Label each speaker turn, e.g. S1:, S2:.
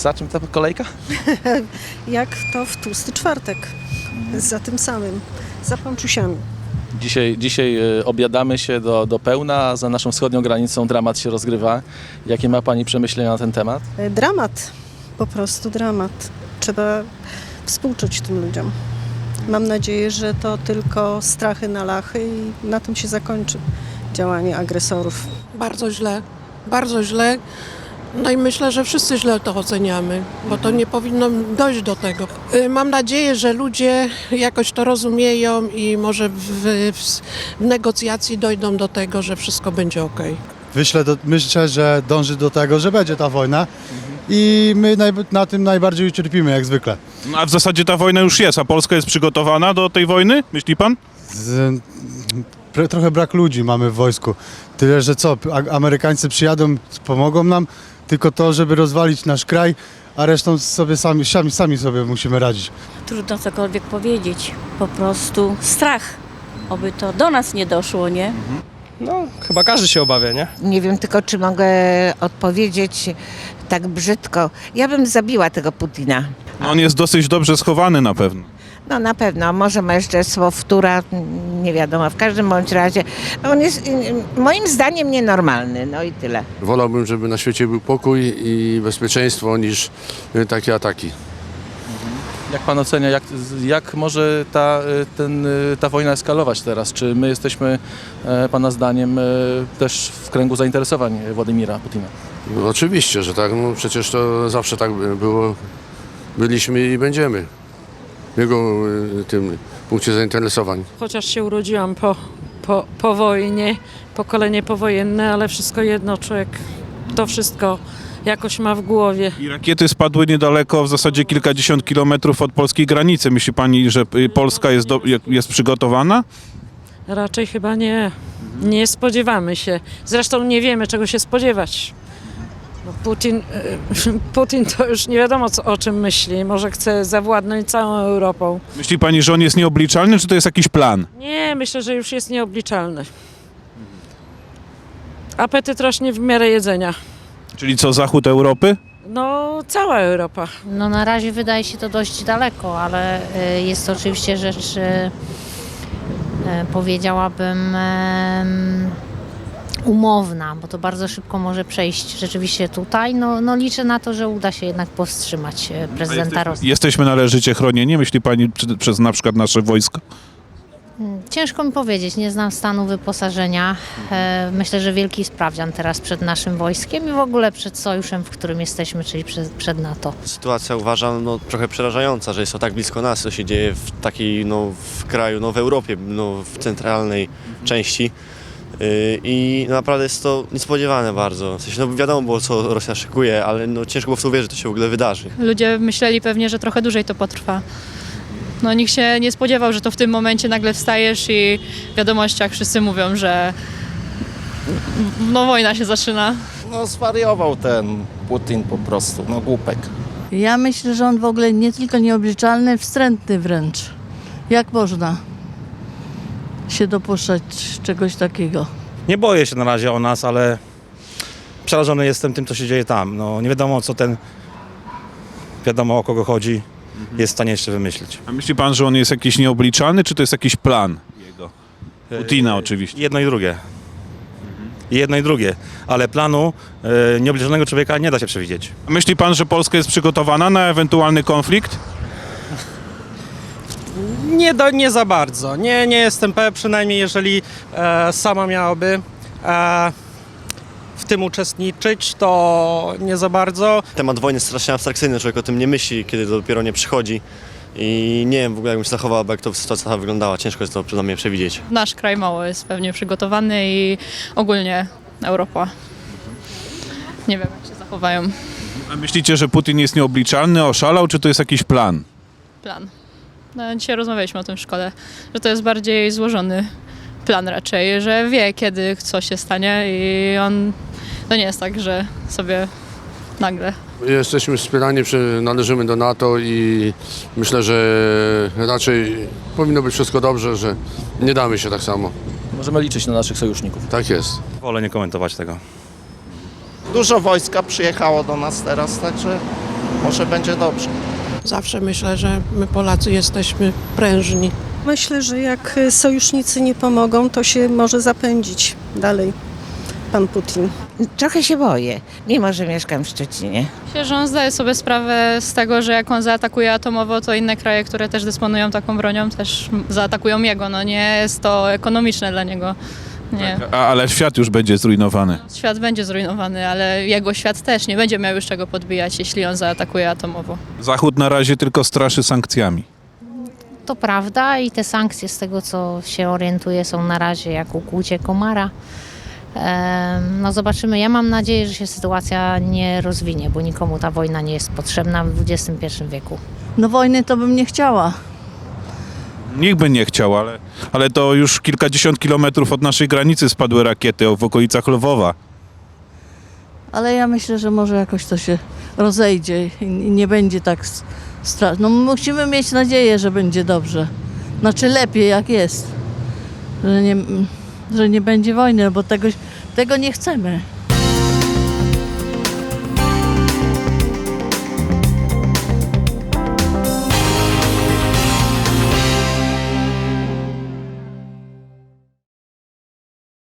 S1: za czym ta kolejka?
S2: Jak to w tłusty czwartek. Za tym samym. Za panczusiami.
S1: Dzisiaj, dzisiaj e, obiadamy się do, do pełna, a za naszą wschodnią granicą dramat się rozgrywa. Jakie ma Pani przemyślenia na ten temat?
S2: E, Dramat. Po prostu dramat. Trzeba współczuć tym ludziom. Mam nadzieję, że to tylko strachy na lachy i na tym się zakończy działanie agresorów.
S3: Bardzo źle, bardzo źle. No i myślę, że wszyscy źle to oceniamy, bo to nie powinno dojść do tego. Y, Mam nadzieję, że ludzie jakoś to rozumieją i może w, w, w negocjacji dojdą do tego, że wszystko będzie ok.
S4: Myślę, do, myślę, że dąży do tego, że będzie ta wojna i my naj, na tym najbardziej ucierpimy, jak zwykle.
S5: No, a w zasadzie ta wojna już jest, a Polska jest przygotowana do tej wojny, myśli pan?
S4: Z, pre- trochę brak ludzi mamy w wojsku. Tyle, że co, a- Amerykańcy przyjadą, pomogą nam, tylko to, żeby rozwalić nasz kraj, a resztą sobie sami, sami, sami sobie musimy radzić.
S6: Trudno cokolwiek powiedzieć. Po prostu strach. Oby to do nas nie doszło, nie?
S7: No, chyba każdy się obawia, nie?
S8: Nie wiem tylko, czy mogę odpowiedzieć tak brzydko. Ja bym zabiła tego Putina.
S5: No, on jest dosyć dobrze schowany na pewno.
S8: No na pewno, może ma jeszcze słowtura, nie wiadomo. W każdym bądź razie no, on jest y, y, moim zdaniem nienormalny, no i tyle.
S9: Wolałbym, żeby na świecie był pokój i bezpieczeństwo niż y, takie ataki.
S1: Jak Pan ocenia, jak, jak może ta, ten, ta wojna eskalować teraz? Czy my jesteśmy e, Pana zdaniem e, też w kręgu zainteresowań Władimira Putina?
S9: No, oczywiście, że tak. No, przecież to zawsze tak by- było. Byliśmy i będziemy. W jego y, tym punkcie zainteresowań.
S10: Chociaż się urodziłam po, po, po wojnie, pokolenie powojenne, ale wszystko jedno, człowiek to wszystko jakoś ma w głowie.
S5: I rakiety spadły niedaleko, w zasadzie kilkadziesiąt kilometrów od polskiej granicy. Myśli pani, że y, Polska jest, do, jest przygotowana?
S10: Raczej chyba nie. Nie spodziewamy się. Zresztą nie wiemy, czego się spodziewać. No Putin, e, Putin to już nie wiadomo co, o czym myśli. Może chce zawładnąć całą Europą.
S5: Myśli pani, że on jest nieobliczalny, czy to jest jakiś plan?
S10: Nie, myślę, że już jest nieobliczalny. Apetyt rośnie w miarę jedzenia.
S5: Czyli co, zachód Europy?
S10: No, cała Europa.
S11: No na razie wydaje się to dość daleko, ale y, jest to oczywiście rzecz, y, y, powiedziałabym, umowna, bo to bardzo szybko może przejść rzeczywiście tutaj. No, no liczę na to, że uda się jednak powstrzymać y, prezydenta Rosji.
S5: Jesteśmy należycie chronieni, myśli pani, przez na przykład nasze wojsko?
S11: Mm, Ciężko mi powiedzieć, nie znam stanu wyposażenia. E, Myślę, że wielki sprawdzian teraz przed naszym wojskiem i w ogóle przed sojuszem, w którym jesteśmy, czyli przed, przed NATO.
S7: Sytuacja uważam no, trochę przerażająca, że jest to tak blisko nas, co się dzieje w takiej, no, w kraju, no, w Europie, no, w centralnej części. Yy, I naprawdę jest to niespodziewane bardzo. W sensie, no, wiadomo było, co Rosja szykuje, ale no, ciężko było w to uwierzyć, że to się w ogóle wydarzy.
S12: Ludzie myśleli pewnie, że trochę dłużej to potrwa. No nikt się nie spodziewał, że to w tym momencie nagle wstajesz i w wiadomościach wszyscy mówią, że no wojna się zaczyna.
S1: No zwariował ten Putin po prostu, no głupek.
S12: Ja myślę, że on w ogóle nie tylko nieobliczalny, wstrętny wręcz. Jak można się dopuszczać czegoś takiego?
S7: Nie boję się na razie o nas, ale przerażony jestem tym, co się dzieje tam. No, nie wiadomo, co ten, wiadomo o kogo chodzi, jest w stanie jeszcze wymyślić.
S5: A myśli pan, że on jest jakiś nieobliczalny, czy to jest jakiś plan jego? Putina oczywiście.
S7: Jedno i drugie. Jedno i drugie, ale planu e, nieobliczalnego człowieka nie da się przewidzieć.
S5: A myśli pan, że Polska jest przygotowana na ewentualny konflikt?
S7: Nie, do, nie za bardzo. Nie, nie jestem pewien, przynajmniej jeżeli e, sama miałaby e, w tym uczestniczyć, to nie za bardzo. Temat wojny jest strasznie abstrakcyjny, człowiek o tym nie myśli, kiedy to dopiero nie przychodzi. I nie wiem w ogóle, jakbym się zachował, jak to sytuacja wyglądała. Ciężko jest to przede mnie przewidzieć.
S12: Nasz kraj mało jest pewnie przygotowany i ogólnie Europa. Nie wiem, jak się zachowają.
S5: A myślicie, że Putin jest nieobliczalny, oszalał, czy to jest jakiś plan?
S12: Plan. No, dzisiaj rozmawialiśmy o tym w szkole, że to jest bardziej złożony plan raczej, że wie kiedy co się stanie i on, to nie jest tak, że sobie nagle
S9: Jesteśmy wspierani, przy- należymy do NATO i myślę, że raczej powinno być wszystko dobrze, że nie damy się tak samo.
S1: Możemy liczyć na naszych sojuszników.
S9: Tak jest.
S7: Wolę nie komentować tego.
S13: Dużo wojska przyjechało do nas teraz, także
S1: może będzie dobrze.
S3: Zawsze myślę, że my Polacy jesteśmy prężni.
S2: Myślę, że jak sojusznicy nie pomogą, to się może zapędzić dalej pan Putin.
S8: Trochę się boję, mimo że mieszkam w Szczecinie.
S12: Myślę, że on zdaje sobie sprawę z tego, że jak on zaatakuje atomowo, to inne kraje, które też dysponują taką bronią, też zaatakują jego. No nie jest to ekonomiczne dla niego. Nie.
S5: A, ale świat już będzie zrujnowany.
S12: Świat będzie zrujnowany, ale jego świat też nie będzie miał już czego podbijać, jeśli on zaatakuje atomowo.
S5: Zachód na razie tylko straszy sankcjami.
S11: To prawda i te sankcje z tego co się orientuję są na razie jak ukłucie komara. Em, No zobaczymy. Ja mam nadzieję, że się sytuacja nie rozwinie, bo nikomu ta wojna nie jest potrzebna w XXI wieku.
S13: No wojny to bym nie chciała.
S5: Nikt by nie chciał, ale, ale to już kilkadziesiąt kilometrów od naszej granicy spadły rakiety w okolicach Lwowa.
S13: Ale ja myślę, że może jakoś to się rozejdzie i nie będzie tak strasznie. No musimy mieć nadzieję, że będzie dobrze. Znaczy lepiej jak jest. Że nie, że nie będzie wojny, bo tego, tego nie chcemy.